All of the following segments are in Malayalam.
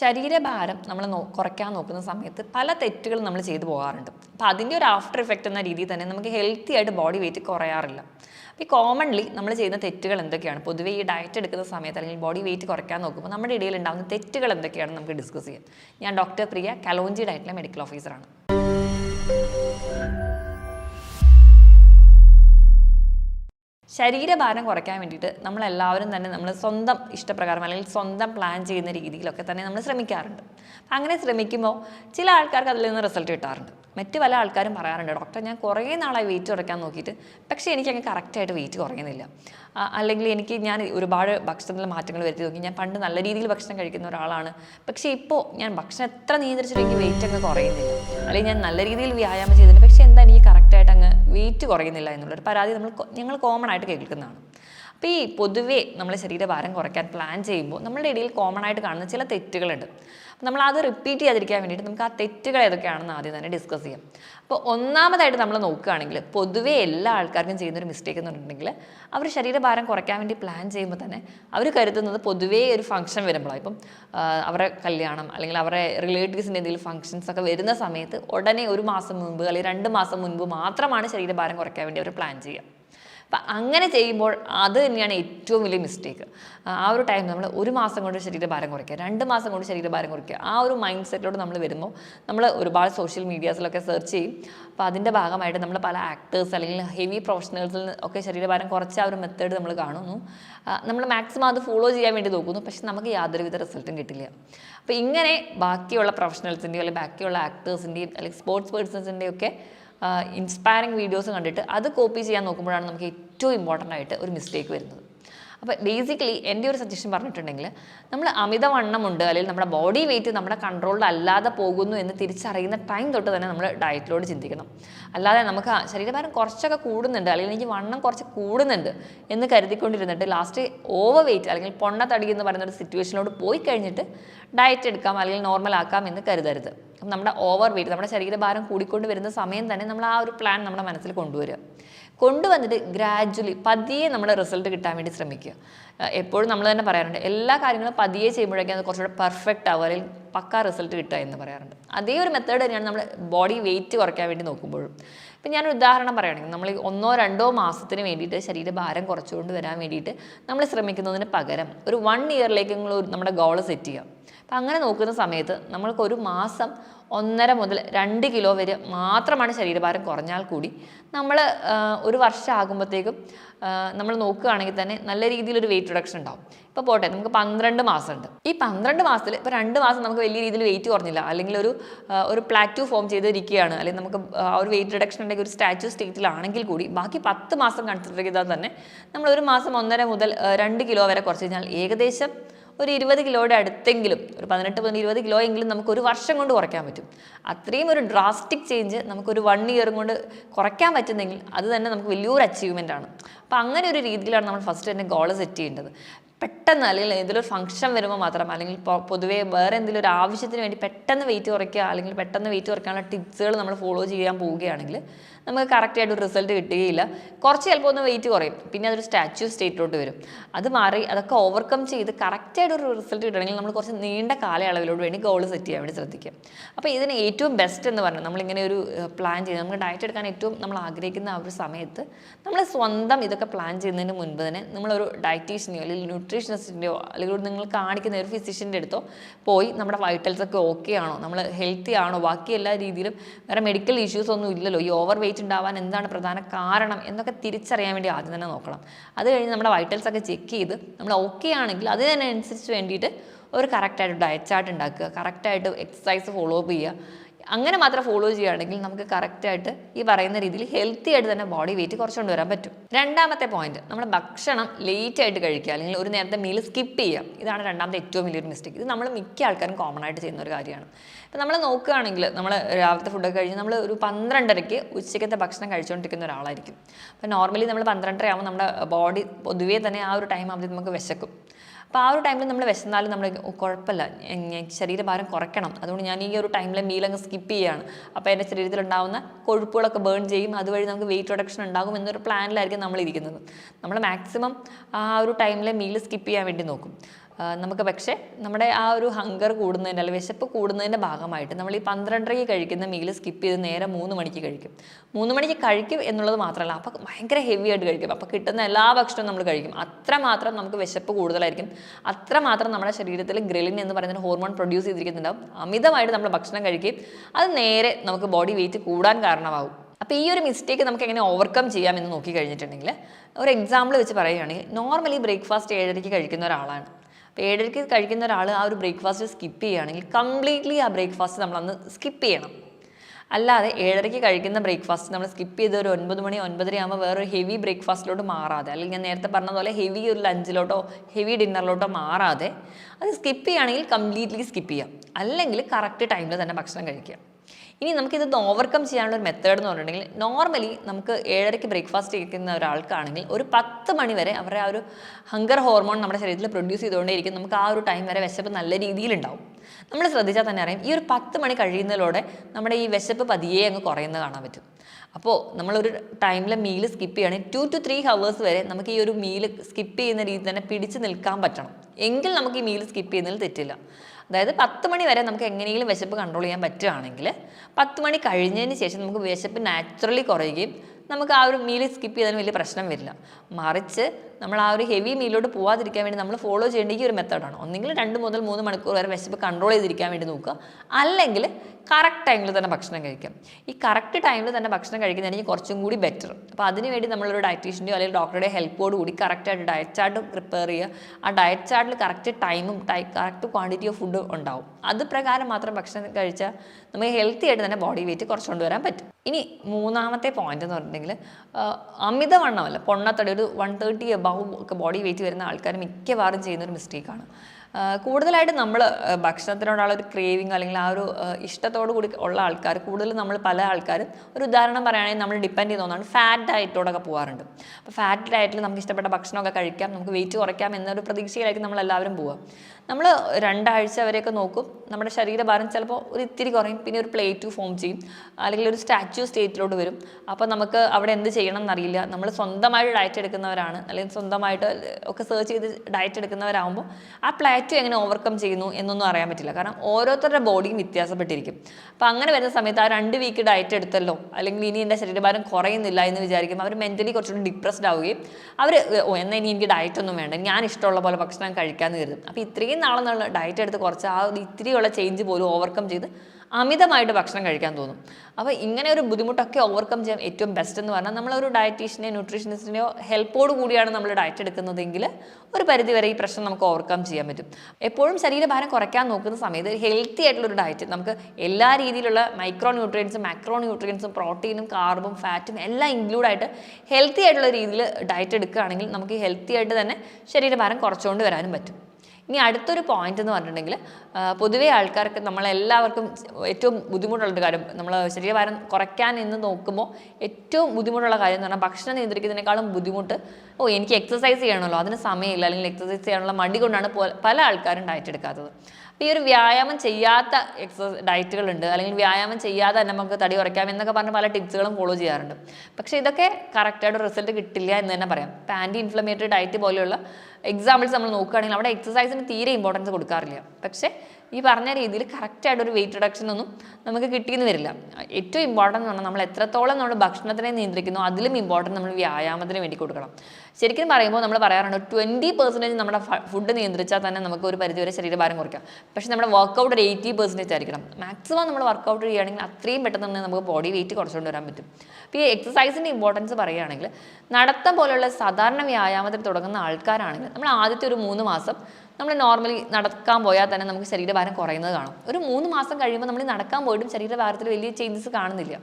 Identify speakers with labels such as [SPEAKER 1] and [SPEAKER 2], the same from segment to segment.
[SPEAKER 1] ശരീരഭാരം നമ്മൾ നോ കുറയ്ക്കാൻ നോക്കുന്ന സമയത്ത് പല തെറ്റുകൾ നമ്മൾ ചെയ്തു പോകാറുണ്ട്. അപ്പോൾ അതിന്റെ ഒരു ആഫ്റ്റർ ഇഫക്റ്റ് എന്ന രീതിയിൽ തന്നെ നമുക്ക് ഹെൽത്തി ആയിട്ട് ബോഡി വെയിറ്റ് കുറയാറില്ല. അപ്പോൾ ഈ കോമൺലി നമ്മൾ ചെയ്യുന്ന തെറ്റുകൾ എന്തൊക്കെയാണ്? പൊതുവേ ഈ ഡയറ്റ് എടുക്കുന്ന സമയത്ത് അല്ലെങ്കിൽ ബോഡി വെയിറ്റ് കുറയ്ക്കാൻ നോക്കുമ്പോൾ നമ്മുടെ ഇടയിൽ ഉണ്ടാകുന്ന തെറ്റുകൾ എന്തൊക്കെയാണെന്ന് നമുക്ക് ഡിസ്കസ് ചെയ്യാം. ഞാൻ ഡോക്ടർ പ്രിയ കലോഞ്ചി ഡയറ്റിലെ മെഡിക്കൽ ഓഫീസറാണ് ശരീരഭാരം കുറയ്ക്കാൻ വേണ്ടിയിട്ട് നമ്മളെല്ലാവരും തന്നെ നമ്മൾ സ്വന്തം ഇഷ്ടപ്രകാരം അല്ലെങ്കിൽ സ്വന്തം പ്ലാൻ ചെയ്യുന്ന രീതിയിലൊക്കെ തന്നെ നമ്മൾ ശ്രമിക്കാറുണ്ട്. അങ്ങനെ ശ്രമിക്കുമ്പോൾ ചില ആൾക്കാർക്ക് അതിൽ നിന്ന് റിസൾട്ട് കിട്ടാറുണ്ട്. മറ്റ് പല ആൾക്കാരും പറയാറുണ്ട് ഡോക്ടർ ഞാൻ കുറേ നാളായി വെയിറ്റ് കുറയ്ക്കാൻ നോക്കിയിട്ട് പക്ഷേ എനിക്കങ്ങ് കറക്റ്റായിട്ട് വെയിറ്റ് കുറയുന്നില്ല. അല്ലെങ്കിൽ എനിക്ക് ഞാൻ ഒരുപാട് ഭക്ഷണത്തിൽ മാറ്റങ്ങൾ വരുത്തി നോക്കി. ഞാൻ പണ്ട് നല്ല രീതിയിൽ ഭക്ഷണം കഴിക്കുന്ന ഒരാളാണ്. പക്ഷേ ഇപ്പോൾ ഞാൻ ഭക്ഷണം എത്ര നിയന്ത്രിച്ചിട്ട് എനിക്ക് വെയിറ്റ് അങ്ങ് കുറയുന്നില്ല. അല്ലെങ്കിൽ ഞാൻ നല്ല രീതിയിൽ വ്യായാമം ചെയ്തിട്ടുണ്ട് പക്ഷേ എന്താ എനിക്ക് അങ്ങ് വെയിറ്റ് കുറയുന്നില്ല എന്നുള്ളൊരു പരാതി നമ്മൾ ഞങ്ങൾ കോമൺ ആയിട്ട് കേൾക്കുന്നതാണ്. അപ്പോൾ ഈ പൊതുവേ നമ്മൾ ശരീരഭാരം കുറയ്ക്കാൻ പ്ലാൻ ചെയ്യുമ്പോൾ നമ്മളുടെ ഇടയിൽ കോമൺ ആയിട്ട് കാണുന്ന ചില തെറ്റുകളുണ്ട്. നമ്മൾ അത് റിപ്പീറ്റ് ചെയ്യാതിരിക്കാൻ വേണ്ടിയിട്ട് നമുക്ക് ആ തെറ്റുകൾ ഏതൊക്കെയാണെന്ന് ആദ്യം തന്നെ ഡിസ്കസ് ചെയ്യാം. അപ്പോൾ ഒന്നാമതായിട്ട് നമ്മൾ നോക്കുകയാണെങ്കിൽ പൊതുവേ എല്ലാ ആൾക്കാർക്കും ചെയ്യുന്നൊരു മിസ്റ്റേക്ക് എന്ന് പറഞ്ഞിട്ടുണ്ടെങ്കിൽ അവർ ശരീരഭാരം കുറയ്ക്കാൻ വേണ്ടി പ്ലാൻ ചെയ്യുമ്പോൾ തന്നെ അവർ കരുതുന്നത് പൊതുവേ ഒരു ഫംഗ്ഷൻ വരുമ്പോഴാണ് ഇപ്പം അവരെ കല്യാണം അല്ലെങ്കിൽ അവരുടെ റിലേറ്റീവ്സിന്റെ എന്തെങ്കിലും ഫംഗ്ഷൻസ് ഒക്കെ വരുന്ന സമയത്ത് ഉടനെ ഒരു മാസം മുൻപ് അല്ലെങ്കിൽ രണ്ട് മാസം മുൻപ് മാത്രമാണ് ശരീരഭാരം കുറയ്ക്കാൻ വേണ്ടി അവർ പ്ലാൻ ചെയ്യുക. അപ്പം അങ്ങനെ ചെയ്യുമ്പോൾ അത് തന്നെയാണ് ഏറ്റവും വലിയ മിസ്റ്റേക്ക് ആ ഒരു ടൈം നമ്മൾ ഒരു മാസം കൊണ്ട് ശരീരഭാരം കുറയ്ക്കുക രണ്ട് മാസം കൊണ്ട് ശരീരഭാരം കുറയ്ക്കുക ആ ഒരു മൈൻഡ് സെറ്റിലോട്ട് നമ്മൾ വരുമ്പോൾ നമ്മൾ ഒരുപാട് സോഷ്യൽ മീഡിയാസിലൊക്കെ സെർച്ച് ചെയ്യും. അപ്പോൾ അതിന്റെ ഭാഗമായിട്ട് നമ്മൾ പല ആക്ടേഴ്സ് അല്ലെങ്കിൽ ഹെവി പ്രൊഫഷണൽസിൽ ഒക്കെ ശരീരഭാരം കുറച്ച് ആ ഒരു മെത്തേഡ് നമ്മൾ കാണുന്നു. നമ്മൾ മാക്സിമം അത് ഫോളോ ചെയ്യാൻ വേണ്ടി നോക്കുന്നു. പക്ഷെ നമുക്ക് യാതൊരുവിധ റിസൾട്ടും കിട്ടില്ല. അപ്പോൾ ഇങ്ങനെ ബാക്കിയുള്ള പ്രൊഫഷണൽസിന്റെയും അല്ലെങ്കിൽ ബാക്കിയുള്ള ആക്ടേഴ്സിന്റെയും അല്ലെങ്കിൽ സ്പോർട്സ് പേഴ്സൺസിന്റെയും ഒക്കെ ഇൻസ്പയറിങ് വീഡിയോസ് കണ്ടിട്ട് അത് കോപ്പി ചെയ്യാൻ നോക്കുമ്പോഴാണ് നമുക്ക് ഏറ്റവും ഇമ്പോർട്ടന്റ് ആയിട്ട് ഒരു മിസ്റ്റേക്ക് വരുന്നത്. അപ്പോൾ ബേസിക്കലി എന്റെ ഒരു സജഷൻ പറഞ്ഞിട്ടുണ്ടെങ്കിൽ നമ്മൾ അമിതവണ്ണമുണ്ട് അല്ലെങ്കിൽ നമ്മുടെ ബോഡി വെയിറ്റ് നമ്മുടെ കൺട്രോളിൽ അല്ലാതെ പോകുന്നു എന്ന് തിരിച്ചറിയുന്ന ടൈം തൊട്ട് തന്നെ നമ്മൾ ഡയറ്റിലോട് ചിന്തിക്കണം. അല്ലാതെ നമുക്ക് ശരീരഭാരം കുറച്ചൊക്കെ കൂടുന്നുണ്ട് അല്ലെങ്കിൽ എനിക്ക് വണ്ണം കുറച്ച് കൂടുന്നുണ്ട് എന്ന് കരുതിക്കൊണ്ടിരുന്നിട്ട് ലാസ്റ്റ് ഓവർ വെയിറ്റ് അല്ലെങ്കിൽ പൊണ്ണത്തടി എന്ന് പറയുന്ന ഒരു സിറ്റുവേഷനിലോട്ട് പോയി കഴിഞ്ഞിട്ട് ഡയറ്റ് എടുക്കാം അല്ലെങ്കിൽ നോർമൽ ആക്കാം എന്ന് കരുതരുത്. നമ്മുടെ ഓവർ വെയിറ്റ് നമ്മുടെ ശരീരഭാരം കൂടിക്കൊണ്ട് വരുന്ന സമയം തന്നെ നമ്മൾ ആ ഒരു പ്ലാൻ നമ്മുടെ മനസ്സിൽ കൊണ്ടുവരിക. കൊണ്ടുവന്നിട്ട് ഗ്രാജ്വലി പതിയെ നമ്മൾ റിസൾട്ട് കിട്ടാൻ വേണ്ടി ശ്രമിക്കുക. എപ്പോഴും നമ്മൾ തന്നെ പറയാറുണ്ട് എല്ലാ കാര്യങ്ങളും പതിയെ ചെയ്യുമ്പോഴേക്കും അത് കുറച്ചുകൂടെ പെർഫെക്റ്റ് ആവുക അല്ലെങ്കിൽ പക്കാ റിസൾട്ട് കിട്ടുക എന്ന് പറയാറുണ്ട്. അതേ ഒരു മെത്തേഡ് തന്നെയാണ് നമ്മൾ ബോഡി വെയിറ്റ് കുറയ്ക്കാൻ വേണ്ടി നോക്കുമ്പോഴും. ഇപ്പം ഞാനൊരു ഉദാഹരണം പറയുകയാണെങ്കിൽ നമ്മൾ ഒന്നോ രണ്ടോ മാസത്തിന് വേണ്ടിയിട്ട് ശരീരഭാരം കുറച്ചുകൊണ്ട് വരാൻ വേണ്ടിയിട്ട് നമ്മൾ ശ്രമിക്കുന്നതിന് പകരം ഒരു വൺ ഇയറിലേക്ക് നമ്മൾ നമ്മുടെ ഗോൾ സെറ്റ് ചെയ്യുക. അപ്പം അങ്ങനെ നോക്കുന്ന സമയത്ത് നമ്മൾക്ക് ഒരു മാസം ഒന്നര മുതൽ രണ്ട് കിലോ വരെ മാത്രമാണ് ശരീരഭാരം കുറഞ്ഞാൽ കൂടി നമ്മൾ ഒരു വർഷം ആകുമ്പോഴത്തേക്കും നമ്മൾ നോക്കുകയാണെങ്കിൽ തന്നെ നല്ല രീതിയിലൊരു വെയിറ്റ് റിഡക്ഷൻ ഉണ്ടാവും. ഇപ്പോൾ പോട്ടെ നമുക്ക് പന്ത്രണ്ട് മാസമുണ്ട്. ഈ പന്ത്രണ്ട് മാസത്തിൽ ഇപ്പോൾ രണ്ട് മാസം നമുക്ക് വലിയ രീതിയിൽ വെയിറ്റ് കുറഞ്ഞില്ല. അല്ലെങ്കിൽ ഒരു ഒരു പ്ലാറ്റു ഫോം ചെയ്തിരിക്കുകയാണ്. അല്ലെങ്കിൽ നമുക്ക് ആ ഒരു വെയിറ്റ് റിഡക്ഷൻ ഉണ്ടെങ്കിൽ ഒരു സ്റ്റാച്ചു സ്റ്റേറ്റിലാണെങ്കിൽ കൂടി ബാക്കി പത്ത് മാസം കൺസിഡർ ചെയ്താൽ തന്നെ നമ്മൾ ഒരു മാസം ഒന്നര മുതൽ രണ്ട് കിലോ വരെ കുറച്ച് കഴിഞ്ഞാൽ ഏകദേശം ഒരു ഇരുപത് കിലോയുടെ അടുത്തെങ്കിലും ഒരു പതിനെട്ട് മുതൽ ഇരുപത് കിലോ എങ്കിലും നമുക്ക് ഒരു വർഷം കൊണ്ട് കുറയ്ക്കാൻ പറ്റും. അത്രയും ഒരു ഡ്രാസ്റ്റിക് ചേഞ്ച് നമുക്കൊരു വൺ ഇയർ കൊണ്ട് കുറയ്ക്കാൻ പറ്റുന്നെങ്കിൽ അത് തന്നെ നമുക്ക് വലിയൊരു അച്ചീവ്മെന്റ് ആണ്. അപ്പോൾ അങ്ങനെ ഒരു രീതിയിലാണ് നമ്മൾ ഫസ്റ്റ് തന്നെ ഗോൾ സെറ്റ് ചെയ്യേണ്ടത്. പെട്ടെന്ന് അല്ലെങ്കിൽ ഏതെങ്കിലും ഫംഗ്ഷൻ വരുമ്പോൾ മാത്രം അല്ലെങ്കിൽ പൊതുവേ വേറെ എന്തെങ്കിലും ഒരു ആവശ്യത്തിന് വേണ്ടി പെട്ടെന്ന് വെയിറ്റ് കുറയ്ക്കുക അല്ലെങ്കിൽ പെട്ടെന്ന് വെയിറ്റ് കുറയ്ക്കാനുള്ള ടിപ്സുകൾ നമ്മൾ ഫോളോ ചെയ്യാൻ പോവുകയാണെങ്കിൽ നമുക്ക് കറക്റ്റായിട്ട് ഒരു റിസൾട്ട് കിട്ടുകയില്ല. കുറച്ച് ചിലപ്പോൾ ഒന്ന് വെയിറ്റ് കുറയും. പിന്നെ അതൊരു സ്റ്റാച്യു സ്റ്റേറ്റിലോട്ട് വരും. അത് മാറി അതൊക്കെ ഓവർകം ചെയ്ത് കറക്റ്റായിട്ട് ഒരു റിസൾട്ട് കിട്ടണമെങ്കിൽ നമ്മൾ കുറച്ച് നീണ്ട കാലയളവിലോട് വേണ്ടി ഗോൾ സെറ്റ് ചെയ്യാൻ വേണ്ടി ശ്രദ്ധിക്കുക. അപ്പോൾ ഇതിന് ഏറ്റവും ബെസ്റ്റ് എന്ന് പറഞ്ഞാൽ നമ്മളിങ്ങനെ ഒരു പ്ലാൻ ചെയ്ത് നമുക്ക് ഡയറ്റ് എടുക്കാൻ ഏറ്റവും നമ്മൾ ആഗ്രഹിക്കുന്ന ആ ഒരു സമയത്ത് നമ്മൾ സ്വന്തം ഇതൊക്കെ പ്ലാൻ ചെയ്യുന്നതിന് മുൻപ് തന്നെ നമ്മളൊരു ഡയറ്റീഷ്യനെയോ അല്ലെങ്കിൽ ന്യൂട്രീഷനിസ്റ്റിന്റെയോ അല്ലെങ്കിൽ നിങ്ങൾ കാണിക്കുന്ന ഒരു ഫിസിഷ്യന്റെ അടുത്തോ പോയി നമ്മുടെ വൈറ്റൽസ് ഒക്കെ ഓക്കെ ആണോ? നമ്മൾ ഹെൽത്തി ആണോ? ബാക്കി എല്ലാ രീതിയിലും വേറെ മെഡിക്കൽ ഇഷ്യൂസ് ഒന്നും ഇല്ലല്ലോ. ഈ ഓവർ വെയിറ്റ് ഉണ്ടാവാൻ എന്താണ് പ്രധാന കാരണം എന്നൊക്കെ തിരിച്ചറിയാൻ വേണ്ടി ആദ്യം തന്നെ നോക്കണം. അത് കഴിഞ്ഞ് നമ്മുടെ വൈറ്റൽസ് ഒക്കെ ചെക്ക് ചെയ്ത് നമ്മൾ ഓക്കെ ആണെങ്കിൽ അതിനനുസരിച്ച് വേണ്ടിയിട്ട് ഒരു കറക്റ്റായിട്ട് ഡയറ്റ് ചാർട്ട് ഉണ്ടാക്കുക. കറക്റ്റായിട്ട് എക്സസൈസ് ഫോളോ അപ്പ് ചെയ്യുക. അങ്ങനെ മാത്രം ഫോളോ ചെയ്യുകയാണെങ്കിൽ നമുക്ക് കറക്റ്റായിട്ട് ഈ പറയുന്ന രീതിയിൽ ഹെൽത്തി ആയിട്ട് തന്നെ ബോഡി വെയിറ്റ് കുറച്ചുകൊണ്ട് വരാൻ പറ്റും. രണ്ടാമത്തെ പോയിന്റ് നമ്മൾ ഭക്ഷണം ലേറ്റ് ആയിട്ട് കഴിക്കുക അല്ലെങ്കിൽ ഒരു നേരത്തെ മീൽ സ്കിപ്പ് ചെയ്യാം ഇതാണ് രണ്ടാമത്തെ ഏറ്റവും വലിയൊരു മിസ്റ്റേക്ക് ഇത് നമ്മൾ മിക്ക ആൾക്കാരും കോമൺ ആയിട്ട് ചെയ്യുന്ന ഒരു കാര്യമാണ്. ഇപ്പം നമ്മൾ നോക്കുകയാണെങ്കിൽ നമ്മൾ രാവിലത്തെ ഫുഡൊക്കെ കഴിഞ്ഞ് നമ്മൾ ഒരു പന്ത്രണ്ടരയ്ക്ക് ഉച്ചയ്ക്കത്തെ ഭക്ഷണം കഴിച്ചുകൊണ്ടിരിക്കുന്ന ഒരാളായിരിക്കും. അപ്പം നോർമലി നമ്മൾ പന്ത്രണ്ടര ആകുമ്പോൾ നമ്മുടെ ബോഡി പൊതുവേ തന്നെ ആ ഒരു ടൈം ആകുമ്പോൾ നമുക്ക് വിശക്കും. അപ്പോൾ ആ ഒരു ടൈമിൽ നമ്മൾ വിശന്നാലും നമ്മൾ "ഓ, കുഴപ്പമില്ല ശരീരഭാരം കുറയ്ക്കണം. അതുകൊണ്ട് ഞാൻ ഈ ഒരു ടൈമിൽ മീൽ അങ്ങ് സ്കിപ്പ് ചെയ്യുകയാണ് അപ്പോൾ എന്റെ ശരീരത്തിൽ ഉണ്ടാകുന്ന കൊഴുപ്പുകളൊക്കെ ബേൺ ചെയ്യും. അതുവഴി നമുക്ക് വെയിറ്റ് റിഡക്ഷൻ ഉണ്ടാകും എന്നൊരു പ്ലാനിലായിരിക്കും നമ്മൾ ഇരിക്കുന്നത് നമ്മൾ മാക്സിമം ആ ഒരു ടൈമിൽ മീൽ സ്കിപ്പ് ചെയ്യാൻ വേണ്ടി നോക്കും. നമുക്ക് പക്ഷേ നമ്മുടെ ആ ഒരു ഹങ്കർ കൂടുന്നതിന്റെ അല്ലെങ്കിൽ വിശപ്പ് കൂടുന്നതിന്റെ ഭാഗമായിട്ട് നമ്മൾ ഈ പന്ത്രണ്ടരയ്ക്ക് കഴിക്കുന്ന മീൽ സ്കിപ്പ് ചെയ്ത് നേരെ മൂന്ന് മണിക്ക് കഴിക്കും. മൂന്ന് മണിക്ക് കഴിക്കും എന്നുള്ളത് മാത്രമല്ല അപ്പോൾ ഭയങ്കര ഹെവി ആയിട്ട് കഴിക്കും. അപ്പോൾ കിട്ടുന്ന എല്ലാ ഭക്ഷണവും നമ്മൾ കഴിക്കും. അത്രമാത്രം നമുക്ക് വിശപ്പ് കൂടുതലായിരിക്കും. അത്രമാത്രം നമ്മുടെ ശരീരത്തിൽ ഗ്രിലിൻ എന്ന് പറയുന്ന ഹോർമോൺ പ്രൊഡ്യൂസ് ചെയ്തിരിക്കുന്നുണ്ടാവും. അമിതമായിട്ട് നമ്മൾ ഭക്ഷണം കഴിക്കുകയും അത് നേരെ നമുക്ക് ബോഡി വെയിറ്റ് കൂടാൻ കാരണമാകും അപ്പോൾ ഈ ഒരു മിസ്റ്റേക്ക് നമുക്ക് എങ്ങനെ ഓവർകം ചെയ്യാമെന്ന് നോക്കി കഴിഞ്ഞിട്ടുണ്ടെങ്കിൽ ഒരു എക്സാമ്പിൾ വെച്ച് പറയുകയാണെങ്കിൽ നോർമലി ബ്രേക്ക്ഫാസ്റ്റ് ഏഴരയ്ക്ക് കഴിക്കുന്ന ഒരാളാണ്. അപ്പോൾ ഏഴരയ്ക്ക് കഴിക്കുന്ന ഒരാൾ ആ ഒരു ബ്രേക്ക്ഫാസ്റ്റ് സ്കിപ്പ് ചെയ്യുകയാണെങ്കിൽ കംപ്ലീറ്റ്ലി ആ ബ്രേക്ക്ഫാസ്റ്റ് നമ്മൾ അന്ന് സ്കിപ്പ് ചെയ്യണം. അല്ലാതെ ഏഴരയ്ക്ക് കഴിക്കുന്ന ബ്രേക്ക്ഫാസ്റ്റ് നമ്മൾ സ്കിപ്പ് ചെയ്ത് ഒരു ഒൻപത് മണി ഒൻപതര ആകുമ്പോൾ വേറൊരു ഹെവി ബ്രേക്ക്ഫാസ്റ്റിലോട്ട് മാറാതെ അല്ലെങ്കിൽ ഞാൻ നേരത്തെ പറഞ്ഞ പോലെ ഹെവി ഒരു ലഞ്ചിലോട്ടോ ഹെവി ഡിന്നറിലോട്ടോ മാറാതെ അത് സ്കിപ്പ് ചെയ്യുകയാണെങ്കിൽ കംപ്ലീറ്റ്ലി സ്കിപ്പ് ചെയ്യാം. അല്ലെങ്കിൽ കറക്റ്റ് ടൈമിൽ തന്നെ ഭക്ഷണം കഴിക്കുക. ഇനി നമുക്കിത് ഓവർകം ചെയ്യാനുള്ള ഒരു മെത്തേഡ് എന്ന് പറഞ്ഞിട്ടുണ്ടെങ്കിൽ നോർമലി നമുക്ക് ഏഴരയ്ക്ക് ബ്രേക്ക്ഫാസ്റ്റ് കഴിക്കുന്ന ഒരാൾക്കാണെങ്കിൽ ഒരു പത്ത് മണി വരെ അവരുടെ ആ ഒരു ഹങ്കർ ഹോർമോൺ നമ്മുടെ ശരീരത്തിൽ പ്രൊഡ്യൂസ് ചെയ്തുകൊണ്ടേയിരിക്കും. നമുക്ക് ആ ഒരു ടൈം വരെ വിശപ്പ് നല്ല രീതിയിലുണ്ടാവും നമ്മൾ ശ്രദ്ധിച്ചാൽ തന്നെ അറിയാം ഈ ഒരു പത്ത് മണി കഴിയുന്നതിലൂടെ നമ്മുടെ ഈ വിശപ്പ് പതിയെ അങ്ങ് കുറയുന്നത് കാണാൻ പറ്റും. അപ്പോൾ നമ്മളൊരു ടൈമിലെ മീൽ സ്കിപ്പ് ചെയ്യുകയാണെങ്കിൽ ടു ടു ത്രീ ഹവേഴ്സ് വരെ നമുക്ക് ഈ ഒരു മീൽ സ്കിപ്പ് ചെയ്യുന്ന രീതി തന്നെ പിടിച്ച് നിൽക്കാൻ പറ്റണം. എങ്കിൽ നമുക്ക് ഈ മീൽ സ്കിപ്പ് ചെയ്യുന്നതിൽ തെറ്റില്ല. അതായത് പത്ത് മണി വരെ നമുക്ക് എങ്ങനെയെങ്കിലും വിശപ്പ് കൺട്രോൾ ചെയ്യാൻ പറ്റുകയാണെങ്കിൽ പത്ത് മണി കഴിഞ്ഞതിന് ശേഷം നമുക്ക് വിശപ്പ് നാച്ചുറലി കുറയുകയും നമുക്ക് ആ ഒരു മീൽ സ്കിപ്പ് ചെയ്തതിന് വലിയ പ്രശ്നം വരില്ല. മറിച്ച് നമ്മൾ ആ ഒരു ഹെവി മീലോട്ട് പോവാതിരിക്കാൻ വേണ്ടി നമ്മൾ ഫോളോ ചെയ്യേണ്ട ഈ ഒരു മെത്തേഡാണ് ഒന്നെങ്കിൽ രണ്ട് മുതൽ മൂന്ന് മണിക്കൂർ വരെ വിശപ്പ് കൺട്രോൾ ചെയ്തിരിക്കാൻ വേണ്ടി നോക്കുക. അല്ലെങ്കിൽ കറക്റ്റ് ടൈമിൽ തന്നെ ഭക്ഷണം കഴിക്കാം. ഈ കറക്റ്റ് ടൈമിൽ തന്നെ ഭക്ഷണം കഴിക്കുന്നതായിരിക്കും കുറച്ചും കൂടി ബെറ്റർ അപ്പോൾ അതിനുവേണ്ടി നമ്മളൊരു ഡയറ്റീഷ്യന്റെയോ അല്ലെങ്കിൽ ഡോക്ടറുടെ ഹെൽപ്പോട് കൂടി കറക്റ്റായിട്ട് ഡയറ്റ് ചാർട്ട് പ്രിപ്പയർ ചെയ്യുക. ആ ഡയറ്റ് ചാർട്ടിൽ കറക്റ്റ് ടൈമും ടൈ കറക്റ്റ് ക്വാണ്ടിറ്റി ഓഫ് ഫുഡ് ഉണ്ടാവും. അത് പ്രകാരം മാത്രം ഭക്ഷണം കഴിച്ചാൽ നമുക്ക് ഹെൽത്തി ആയിട്ട് തന്നെ ബോഡി വെയിറ്റ് കുറച്ച് കൊണ്ടുവരാൻ പറ്റും. ഇനി മൂന്നാമത്തെ പോയിന്റ് എന്ന് പറഞ്ഞിട്ടുണ്ടെങ്കിൽ അമിതവണ്ണമല്ല പൊണ്ണത്തടി ഒരു വൺ തേർട്ടി എബവ് ഒക്കെ ബോഡി വെയിറ്റ് വരുന്ന ആൾക്കാർ മിക്കവാറും ചെയ്യുന്നൊരു മിസ്റ്റേക്കാണ് കൂടുതലായിട്ട് നമ്മൾ ഭക്ഷണത്തിനോടുള്ള ഒരു ക്രേവിങ് അല്ലെങ്കിൽ ആ ഒരു ഇഷ്ടത്തോടു കൂടി ഉള്ള ആൾക്കാർ കൂടുതൽ നമ്മൾ പല ആൾക്കാരും ഒരു ഉദാഹരണം പറയുകയാണെങ്കിൽ നമ്മൾ ഡിപ്പെൻഡ് ചെയ്യുന്ന ഒന്നാണ് ഫാറ്റ് ഡയറ്റോടൊക്കെ പോകാറുണ്ട് അപ്പോൾ ഫാറ്റ് ഡയറ്റിൽ നമുക്ക് ഇഷ്ടപ്പെട്ട ഭക്ഷണമൊക്കെ കഴിക്കാം നമുക്ക് വെയിറ്റ് കുറയ്ക്കാം എന്നൊരു പ്രതീക്ഷയിലായിരിക്കും നമ്മൾ എല്ലാവരും പോവുക. നമ്മൾ രണ്ടാഴ്ച വരെയൊക്കെ നോക്കും. നമ്മുടെ ശരീരഭാരം ചിലപ്പോൾ ഒരു ഇത്തിരി കുറയും. പിന്നെ ഒരു പ്ലേറ്റ് ഫോം ചെയ്യും. അല്ലെങ്കിൽ ഒരു സ്റ്റാച്യു സ്റ്റേറ്റിലോട്ട് വരും. അപ്പോൾ നമുക്ക് അവിടെ എന്ത് ചെയ്യണം എന്നറിയില്ല. നമ്മൾ സ്വന്തമായിട്ട് ഡയറ്റ് എടുക്കുന്നവരാണ്. അല്ലെങ്കിൽ സ്വന്തമായിട്ട് ഒക്കെ സെർച്ച് ചെയ്ത് ഡയറ്റ് എടുക്കുന്നവരാകുമ്പോൾ ആ പ്ലാറ്റു എങ്ങനെ ഓവർകം ചെയ്യുന്നു എന്നൊന്നും അറിയാൻ പറ്റില്ല. കാരണം ഓരോരുത്തരുടെ ബോഡിയും വ്യത്യാസപ്പെട്ടിരിക്കും. അപ്പോൾ അങ്ങനെ വരുന്ന സമയത്ത് ആ രണ്ട് വീക്ക് ഡയറ്റ് എടുത്തല്ലോ. അല്ലെങ്കിൽ ഇനി എന്റെ ശരീരഭാരം കുറയുന്നില്ല എന്ന് വിചാരിക്കുമ്പോൾ അവർ മെന്റലി കുറച്ചുകൂടി ഡിപ്രസ്ഡ് ആവുകയും അവർ ഓ എന്നാൽ ഇനി എനിക്ക് ഡയറ്റ് ഒന്നും വേണ്ട. ഞാൻ ഇഷ്ടമുള്ള പോലെ ഭക്ഷണം കഴിക്കാമെന്ന് കരുതും. അപ്പോൾ ഇത്രയും നാളെന്നുള്ള ഡയറ്റ് എടുത്ത് കുറച്ച് ആ ഇത്തിരിയുള്ള ചേഞ്ച് പോലും ഓവർകം ചെയ്ത് അമിതമായിട്ട് ഭക്ഷണം കഴിക്കാൻ തോന്നും. അപ്പോൾ ഇങ്ങനെ ഒരു ബുദ്ധിമുട്ടൊക്കെ ഓവർകം ചെയ്യാൻ ഏറ്റവും ബെസ്റ്റ് എന്ന് പറഞ്ഞാൽ നമ്മളൊരു ഡയറ്റീഷ്യനെ ന്യൂട്രീഷനിസ്റ്റിനെയോ ഹെൽപ്പോട് കൂടിയാണ് നമ്മൾ ഡയറ്റ് എടുക്കുന്നതെങ്കിൽ ഒരു പരിധിവരെ ഈ പ്രശ്നം നമുക്ക് ഓവർകം ചെയ്യാൻ പറ്റും. എപ്പോഴും ശരീരഭാരം കുറയ്ക്കാൻ നോക്കുന്ന സമയത്ത് ഹെൽത്തി ആയിട്ടുള്ളൊരു ഡയറ്റ് നമുക്ക് എല്ലാ രീതിയിലുള്ള മൈക്രോ ന്യൂട്രിയൻസും മാക്രോ ന്യൂട്രിയൻസും പ്രോട്ടീനും കാർബും ഫാറ്റും എല്ലാം ഇൻക്ലൂഡ് ആയിട്ട് ഹെൽത്തി ആയിട്ടുള്ള രീതിയിൽ ഡയറ്റ് എടുക്കുകയാണെങ്കിൽ നമുക്ക് ഹെൽത്തി ആയിട്ട് തന്നെ ശരീരഭാരം കുറച്ചുകൊണ്ട് വരാനും പറ്റും. ഇനി അടുത്തൊരു പോയിന്റ് എന്ന് പറഞ്ഞിട്ടുണ്ടെങ്കിൽ പൊതുവേ ആൾക്കാർക്ക് നമ്മളെല്ലാവർക്കും ഏറ്റവും ബുദ്ധിമുട്ടുള്ളൊരു കാര്യം നമ്മൾ ശരീരഭാരം കുറയ്ക്കാൻ എന്ന് നോക്കുമ്പോൾ ഏറ്റവും ബുദ്ധിമുട്ടുള്ള കാര്യം എന്ന് പറഞ്ഞാൽ ഭക്ഷണം നിയന്ത്രിക്കുന്നതിനേക്കാളും ബുദ്ധിമുട്ട് ഓ എനിക്ക് എക്സസൈസ് ചെയ്യണമല്ലോ അതിന് സമയമില്ല അല്ലെങ്കിൽ എക്സസൈസ് ചെയ്യാനുള്ള മടി കൊണ്ടാണ് പല ആൾക്കാരും ഡയറ്റ് എടുക്കാത്തത്. അപ്പോൾ ഈ ഒരു വ്യായാമം ചെയ്യാത്ത എക്സസൈസ് ഡയറ്റുകളുണ്ട് അല്ലെങ്കിൽ വ്യായാമം ചെയ്യാതെ തന്നെ നമുക്ക് തടി കുറയ്ക്കാം എന്നൊക്കെ പറഞ്ഞ് പല ടിപ്സുകളും ഫോളോ ചെയ്യാറുണ്ട്. പക്ഷേ ഇതൊക്കെ കറക്റ്റായിട്ട് റിസൾട്ട് കിട്ടില്ല എന്ന് തന്നെ പറയാം. ഇപ്പം ആന്റി ഇൻഫ്ലമേറ്ററി ഡയറ്റ് പോലെയുള്ള എക്സാമ്പിൾസ് നമ്മൾ നോക്കുകയാണെങ്കിൽ അവിടെ എക്സസൈസിന് തീരെ ഇമ്പോർട്ടൻസ് കൊടുക്കാറില്ല. പക്ഷേ ഈ പറഞ്ഞ രീതിയിൽ കറക്റ്റായിട്ട് ഒരു വെയിറ്റ് റിഡക്ഷൻ ഒന്നും നമുക്ക് കിട്ടിയെന്ന് വരില്ല. ഏറ്റവും ഇമ്പോർട്ടന്റ് എന്ന് പറഞ്ഞാൽ നമ്മൾ എത്രത്തോളം നമ്മൾ ഭക്ഷണത്തിനെ നിയന്ത്രിക്കുന്നു അതിലും ഇമ്പോർട്ടന്റ് നമ്മൾ വ്യായാമത്തിന് വേണ്ടി കൊടുക്കണം. ശരിക്കും പറയുമ്പോൾ നമ്മൾ പറയാറുണ്ട് ട്വന്റി പെർസെന്റേജ് നമ്മുടെ ഫുഡ് നിയന്ത്രിച്ചാൽ തന്നെ നമുക്ക് ഒരു പരിധിവരെ ശരീരഭാരം കുറയ്ക്കാം. പക്ഷേ നമ്മുടെ വർക്കൗട്ട് ഒരു എയ്റ്റി പെർസെന്റേജ് ആയിരിക്കണം. മാക്സിമം നമ്മൾ വർക്കൗട്ട് ചെയ്യുകയാണെങ്കിൽ അത്രയും പെട്ടെന്ന് തന്നെ നമുക്ക് ബോഡി വെയിറ്റ് കുറച്ചുകൊണ്ട് വരാൻ പറ്റും. അപ്പോൾ ഈ എക്സസൈസിന്റെ ഇമ്പോർട്ടൻസ് പറയുകയാണെങ്കിൽ നടത്തം പോലുള്ള സാധാരണ വ്യായാമത്തിൽ തുടങ്ങുന്ന ആൾക്കാരാണെങ്കിൽ നമ്മൾ ആദ്യത്തെ ഒരു മൂന്ന് മാസം നമ്മൾ നോർമലി നടക്കാൻ പോയാൽ തന്നെ നമുക്ക് ശരീരഭാരം കുറയുന്നത് കാണും. ഒരു മൂന്ന് മാസം കഴിയുമ്പോൾ നമ്മൾ നടക്കാൻ പോയിട്ടും ശരീരഭാരത്തിൽ വലിയ ചേഞ്ചസ് കാണുന്നില്ല.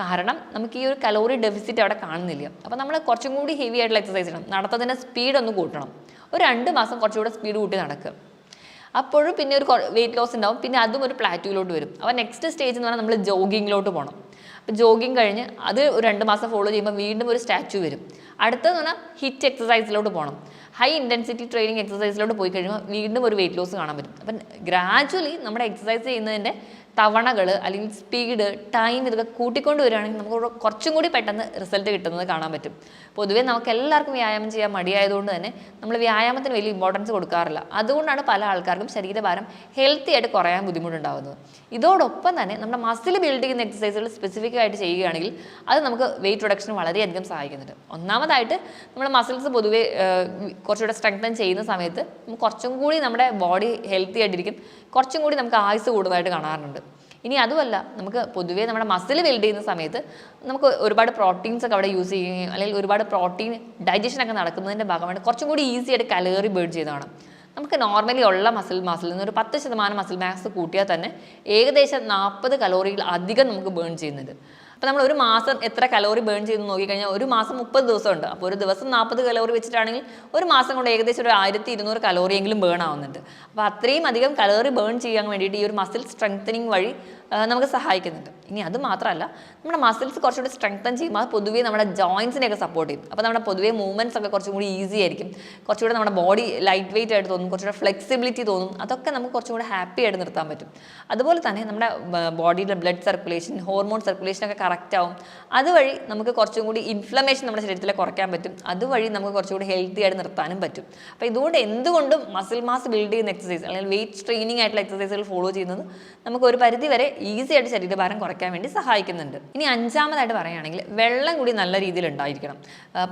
[SPEAKER 1] കാരണം നമുക്ക് ഈ ഒരു കലോറി ഡെഫിസിറ്റ് അവിടെ കാണുന്നില്ല. അപ്പോൾ നമ്മൾ കുറച്ചും കൂടി ഹെവി ആയിട്ടുള്ള എക്സസൈസ് ചെയ്യണം നടത്തതിന്റെ സ്പീഡ് ഒന്ന് കൂട്ടണം. ഒരു രണ്ട് മാസം കുറച്ചുകൂടെ സ്പീഡ് കൂട്ടി നടക്കുക അപ്പോഴും പിന്നെ ഒരു വെയിറ്റ് ലോസ് ഉണ്ടാവും. പിന്നെ അതും ഒരു പ്ലാറ്റുവിലോട്ട് വരും. അപ്പോൾ നെക്സ്റ്റ് സ്റ്റേജ് എന്ന് പറഞ്ഞാൽ നമ്മൾ ജോഗിങ്ങിലോട്ട് പോകണം അപ്പോൾ ജോഗിങ് കഴിഞ്ഞ് അത് ഒരു രണ്ട് മാസം ഫോളോ ചെയ്യുമ്പോൾ വീണ്ടും ഒരു സ്റ്റാച്ചു വരും. അടുത്തതെന്ന് പറഞ്ഞാൽ ഹിറ്റ് എക്സസൈസിലോട്ട് പോകണം ഹൈ ഇന്റൻസിറ്റി ട്രെയിനിങ് എക്സസൈസിലോട്ട് പോയി കഴിയുമ്പോൾ വീണ്ടും ഒരു വെയിറ്റ് ലോസ് കാണാൻ പറ്റും. അപ്പം ഗ്രാജുവലി നമ്മുടെ എക്സസൈസ് ചെയ്യുന്നതിന്റെ തവണകൾ അല്ലെങ്കിൽ സ്പീഡ് ടൈം ഇതൊക്കെ കൂട്ടിക്കൊണ്ട് വരികയാണെങ്കിൽ നമുക്ക് കുറച്ചും കൂടി പെട്ടെന്ന് റിസൾട്ട് കിട്ടുന്നത് കാണാൻ പറ്റും. പൊതുവേ നമുക്ക് എല്ലാവർക്കും വ്യായാമം ചെയ്യാൻ മടിയായതുകൊണ്ട് തന്നെ നമ്മൾ വ്യായാമത്തിന് വലിയ ഇമ്പോർട്ടൻസ് കൊടുക്കാറില്ല. അതുകൊണ്ടാണ് പല ആൾക്കാർക്കും ശരീരഭാരം ഹെൽത്തി ആയിട്ട് കുറയാൻ ബുദ്ധിമുട്ടുണ്ടാകുന്നത് ഇതോടൊപ്പം തന്നെ നമ്മുടെ മസിൽ ബിൽഡ് ചെയ്യുന്ന എക്സസൈസുകൾ സ്പെസിഫിക് ആയിട്ട് ചെയ്യുകയാണെങ്കിൽ അത് നമുക്ക് വെയിറ്റ് റിഡക്ഷന് വളരെയധികം സഹായിക്കുന്നുണ്ട്. ഒന്നാമതായിട്ട് നമ്മുടെ മസിൽസ് പൊതുവേ കുറച്ചുകൂടെ സ്ട്രെങ്തൻ ചെയ്യുന്ന സമയത്ത് കുറച്ചും കൂടി നമ്മുടെ ബോഡി ഹെൽത്തി ആയിട്ടിരിക്കും. കുറച്ചും കൂടി നമുക്ക് ആയുസ് കൂടുതലായിട്ട് കാണാറുണ്ട്. ഇനി അതുമല്ല നമുക്ക് പൊതുവേ നമ്മുടെ മസിൽ ബിൽഡ് ചെയ്യുന്ന സമയത്ത് നമുക്ക് ഒരുപാട് പ്രോട്ടീൻസ് ഒക്കെ അവിടെ യൂസ് ചെയ്യുകയും അല്ലെങ്കിൽ ഒരുപാട് പ്രോട്ടീൻ ഡൈജഷൻ ഒക്കെ നടക്കുന്നതിന്റെ ഭാഗമായിട്ട് കുറച്ചും കൂടി ഈസി ആയിട്ട് കലറി ബേൺ ചെയ്തതാണ് നമുക്ക് നോർമലി ഉള്ള മസിൽ മസിൽ നിന്ന് ഒരു പത്ത് ശതമാനം മസിൽ മാസ് കൂട്ടിയാൽ തന്നെ ഏകദേശം നാൽപ്പത് കലോറിയിൽ അധികം നമുക്ക് ബേൺ ചെയ്യുന്നുണ്ട്. അപ്പോൾ നമ്മൾ ഒരു മാസം എത്ര കലോറി ബേൺ ചെയ്ത് നോക്കിക്കഴിഞ്ഞാൽ ഒരു മാസം മുപ്പത് ദിവസം ഉണ്ട് അപ്പോൾ ഒരു ദിവസം നാൽപ്പത് കലോറി വെച്ചിട്ടാണെങ്കിൽ ഒരു മാസം കൊണ്ട് ഏകദേശം ഒരു ആയിരത്തി ഇരുന്നൂറ് കലോറിയെങ്കിലും ബേൺ ആവുന്നുണ്ട്. അപ്പോൾ അത്രയും അധികം കലോറി ബേൺ ചെയ്യാൻ വേണ്ടിയിട്ട് ഈ ഒരു മസിൽ സ്ട്രെങ്തനിങ് വഴി നമുക്ക് സഹായിക്കുന്നുണ്ട്. ഇനി അത് മാത്രമല്ല നമ്മുടെ മസിൽസ് കുറച്ചുകൂടി സ്ട്രെങ്തൻ ചെയ്യുമ്പോൾ അത് പൊതുവേ നമ്മുടെ ജോയിൻസിനെയൊക്കെ സപ്പോർട്ട് ചെയ്യും. അപ്പോൾ നമ്മുടെ പൊതുവേ മൂവ്മെന്റ്സ് ഒക്കെ കുറച്ചും കൂടി ഈസി ആയിരിക്കും. കുറച്ചുകൂടി നമ്മുടെ ബോഡി ലൈറ്റ് വെയിറ്റ് ആയിട്ട് തോന്നും. കുറച്ചുകൂടെ ഫ്ലെക്സിബിലിറ്റി തോന്നും. അതൊക്കെ നമുക്ക് കുറച്ചും കൂടി ഹാപ്പി ആയിട്ട് നിർത്താൻ പറ്റും. അതുപോലെ തന്നെ നമ്മുടെ ബോഡിയിലെ ബ്ലഡ് സർക്കുലേഷൻ ഹോർമോൺ സർക്കുലേഷൻ ഒക്കെ കറക്റ്റ് ആവും. അതുവഴി നമുക്ക് കുറച്ചും കൂടി ഇൻഫ്ലമേഷൻ നമ്മുടെ ശരീരത്തിൽ കുറയ്ക്കാൻ പറ്റും. അതുവഴി നമുക്ക് കുറച്ചുകൂടി ഹെൽത്തി ആയിട്ട് നിർത്താനും പറ്റും. അപ്പോൾ ഇതുകൊണ്ട് എന്തുകൊണ്ടും മസിൽ മാസ് ബിൽഡ് ചെയ്യുന്ന എക്സസൈസ് അല്ലെങ്കിൽ വെയിറ്റ് ട്രെയിനിങ് ആയിട്ടുള്ള എക്സസൈസുകൾ ഫോളോ ചെയ്യുന്നത് നമുക്ക് ഒരു പരിധി വരെ ഈസി ആയിട്ട് ശരീരഭാരം കുറയ്ക്കാൻ വേണ്ടി സഹായിക്കുന്നുണ്ട്. ഇനി അഞ്ചാമതായിട്ട് പറയുകയാണെങ്കിൽ വെള്ളം കൂടി നല്ല രീതിയിൽ ഉണ്ടായിരിക്കണം.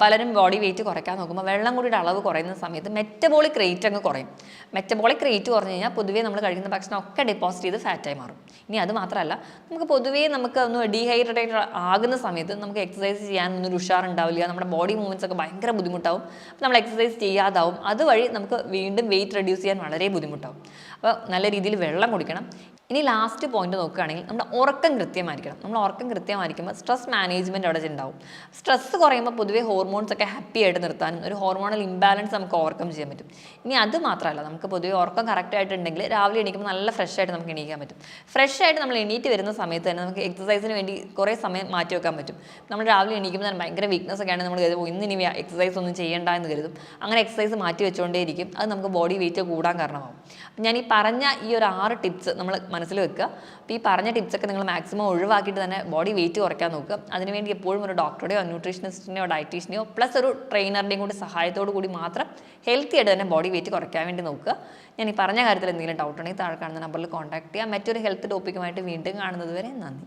[SPEAKER 1] പലരും ബോഡി വെയിറ്റ് കുറയ്ക്കാൻ നോക്കുമ്പോൾ വെള്ളം കൂടിയുടെ അളവ് കുറയുന്ന സമയത്ത് മെറ്റബോളിക് റേറ്റ് അങ്ങ് കുറയും. മെറ്റബോളിക് റേറ്റ് കുറഞ്ഞു കഴിഞ്ഞാൽ പൊതുവേ നമ്മൾ കഴിക്കുന്ന ഭക്ഷണം ഒക്കെ ഡെപ്പോസിറ്റ് ചെയ്ത് ഫാറ്റായി മാറും. ഇനി അത് മാത്രമല്ല നമുക്ക് പൊതുവേ നമുക്ക് ഒന്ന് ഡീഹൈഡ്രേറ്റഡ് ആകുന്ന സമയത്ത് നമുക്ക് എക്സസൈസ് ചെയ്യാനൊന്നും ഒരു ഉഷാറുണ്ടാവില്ല. നമ്മുടെ ബോഡി മൂവ്മെന്റ്സ് ഒക്കെ ഭയങ്കര ബുദ്ധിമുട്ടാവും. നമ്മൾ എക്സസൈസ് ചെയ്യാതാവും. അതുവഴി നമുക്ക് വീണ്ടും വെയിറ്റ് റെഡ്യൂസ് ചെയ്യാൻ വളരെ ബുദ്ധിമുട്ടാവും. അപ്പോൾ നല്ല രീതിയിൽ വെള്ളം കുടിക്കണം. ഇനി ലാസ്റ്റ് പോയിന്റ് നോക്കുകയാണെങ്കിൽ നമ്മുടെ ഉറക്കം കൃത്യമായിരിക്കണം. നമ്മൾ ഉറക്കം കൃത്യമായിരിക്കുമ്പോൾ സ്ട്രെസ് മാനേജ്മെന്റ് അവിടെ ഉണ്ടാവും സ്ട്രെസ് കുറയുമ്പോൾ പൊതുവേ ഹോർമോൺസ് ഒക്കെ ഹാപ്പി ആയിട്ട് നിർത്താനും ഒരു ഹോർമോണൽ ഇംബാലൻസ് നമുക്ക് ഓവർകം ചെയ്യാൻ പറ്റും. ഇനി അത് മാത്രമല്ല നമുക്ക് പൊതുവേ ഉറക്കം കറക്റ്റ് ആയിട്ടുണ്ടെങ്കിൽ രാവിലെ എണീക്കുമ്പോൾ നല്ല ഫ്രഷ് ആയിട്ട് നമുക്ക് എണീക്കാൻ പറ്റും. ഫ്രഷ് ആയിട്ട് നമ്മൾ എണീറ്റ് വരുന്ന സമയത്ത് തന്നെ നമുക്ക് എക്സസൈസിന് വേണ്ടി കുറേ സമയം മാറ്റി വെക്കാൻ പറ്റും. നമ്മൾ രാവിലെ എണീക്കുമ്പോൾ തന്നെ ഭയങ്കര വീക്ക്നസ് ഒക്കെ ആണെങ്കിൽ നമ്മൾ കരുതും "ഓ, ഇന്ന് ഇനി എക്സസൈസ് ഒന്നും ചെയ്യേണ്ട എന്ന് കരുതും. അങ്ങനെ എക്സസൈസ് മാറ്റി വെച്ചുകൊണ്ടേയിരിക്കും അത് നമുക്ക് ബോഡി വെയിറ്റ് കൂടാൻ കാരണമാകും ഞാൻ ഈ പറഞ്ഞ ഈ ഒരു ആറ് ടിപ്സ് നമ്മൾ മനസ്സിൽ വെക്കുക. അപ്പോൾ ഈ പറഞ്ഞ ടിപ്സൊക്കെ നിങ്ങൾ മാക്സിമം ഒഴിവാക്കിയിട്ട് തന്നെ ബോഡി വെയിറ്റ് കുറയ്ക്കാൻ നോക്കുക. അതിനുവേണ്ടി എപ്പോഴും ഒരു ഡോക്ടറുടെയോ ന്യൂട്രീഷനിസ്റ്റിന്റെയോ ഡയറ്റീഷ്യനെയോ പ്ലസ് ഒരു ട്രെയിനറുടെയും കൂടി സഹായത്തോടു കൂടി മാത്രം ഹെൽത്തി ആയിട്ട് തന്നെ ബോഡി വെയിറ്റ് കുറയ്ക്കാൻ വേണ്ടി നോക്കുക. ഞാൻ ഈ പറഞ്ഞ കാര്യത്തിൽ എന്തെങ്കിലും ഡൗട്ട് ഉണ്ടെങ്കിൽ താഴെ കാണുന്ന നമ്പറിൽ കോൺടാക്ട് ചെയ്യാം മറ്റൊരു ഹെൽത്ത് ടോപ്പിക്കുമായിട്ട് വീണ്ടും കാണുന്നത് വരെ നന്ദി.